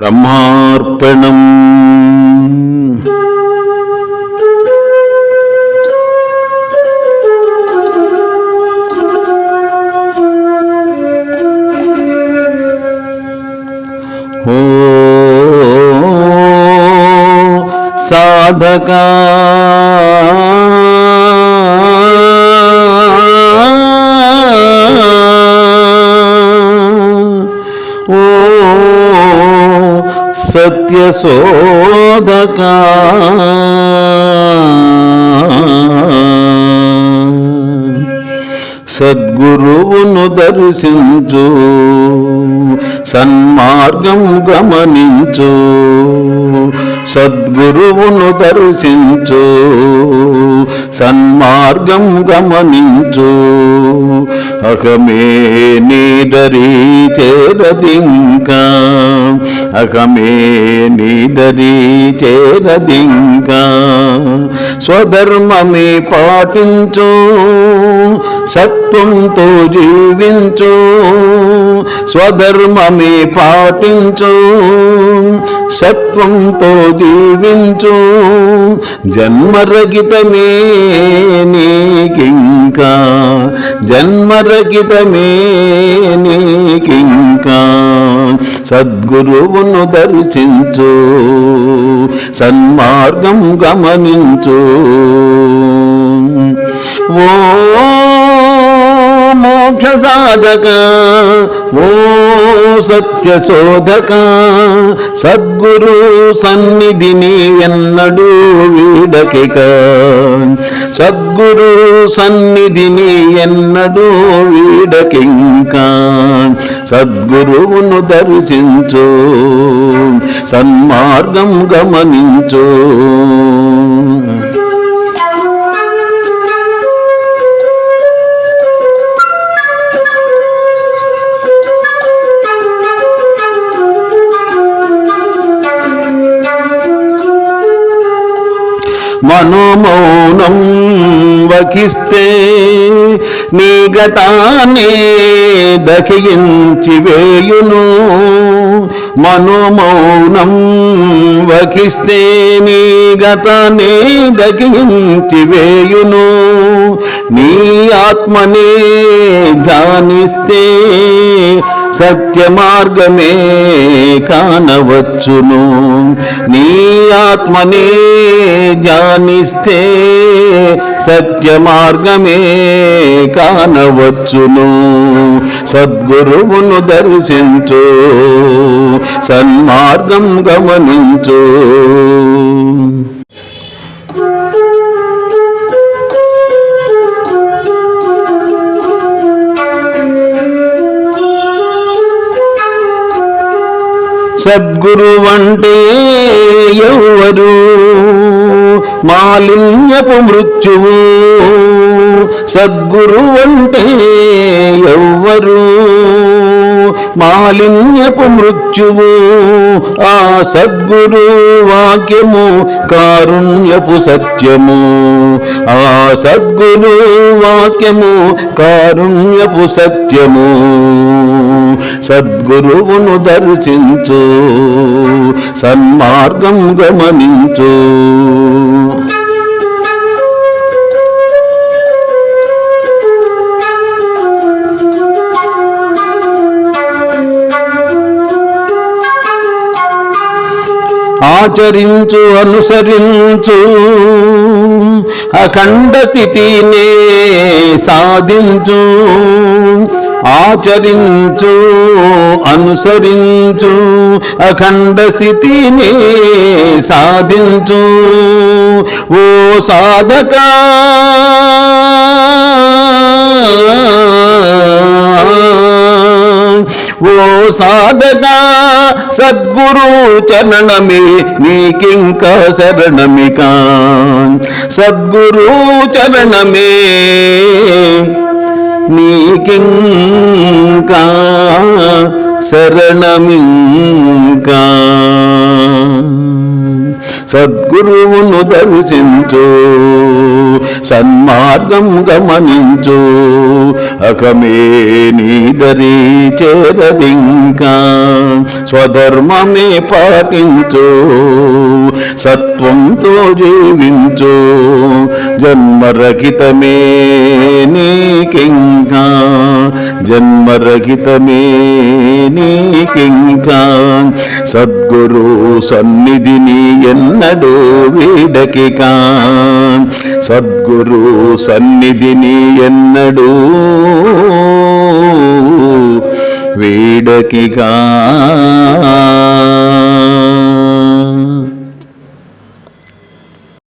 బ్రహ్మార్పణం ఓ సత్యశోధకా సద్గురువును దర్శించు సన్మార్గం గమనించు సద్గురువును దర్శించు. సన్మార్గం గమనించు. అహమే నీదరి చేరదింకా. అహమే నీదరి చేరదింకా. స్వధర్మమే పాటించు. సత్వంతో జీవించు స్వధర్మమే పాటించు సత్వంతో జీవించు జన్మరహితమే నీకింకా జన్మరహితమే నీకింకా. సద్గురువును దర్శించు సన్మార్గం గమనించు. ఓ మోక్ష సాధక ఓ సత్య శోధక సద్గురు సన్నిధిని ఎన్నడూ వీడకిక. సద్గురు సన్నిధిని ఎన్నడూ వీడకింకా. సద్గురువును దర్శించు సన్మార్గం గమనించు. మనోమౌనం వకిస్తే నీ గతానే దకించి వేయును. మనోమౌనం వకిస్తే నీ గతాన్ని దకించి వేయును. నీ ఆత్మనే జానిస్తే సత్య మార్గమే కానవచ్చును. నీ ఆత్మనే ధ్యానిస్తే సత్య మార్గమే కానవచ్చును. సద్గురువును దర్శించు సన్మార్గం గమనించు. సద్గురు అంటే ఎవరు మాలిన్యపు మృత్యువు. సద్గురు అంటే ఎవ్వరు మాలిన్యపు మృత్యువు. ఆ సద్గురు వాక్యము కారుణ్యపు సత్యము. ఆ సద్గురు వాక్యము కారుణ్యపు సత్యము. సద్గురువును దర్శించు సన్మార్గం గమనించు. ఆచరించు అనుసరించు అఖండ స్థితినే సాధించు. ఆచరించు అనుసరించు అఖండ స్థితిని సాధించు. ఓ సాధక ఓ సాధగా సద్గురు చరణమే నీకింక శరణమికా. సద్గురు చరణమే నీకింకా శరణమింకా. సద్గురువును దర్శించు సన్మార్గం గమనించు అకమే నీదరి చేరదింకా స్వధర్మమే పాటించు సత్వంతో జీవించు జన్మరహితమే నీకింకా జన్మరహితమే నీకింకా. సద్గురు సన్నిధిని ఎన్నడూ వీడకి కా సద్గురు సన్నిధిని ఎన్నడూ వీడకి కా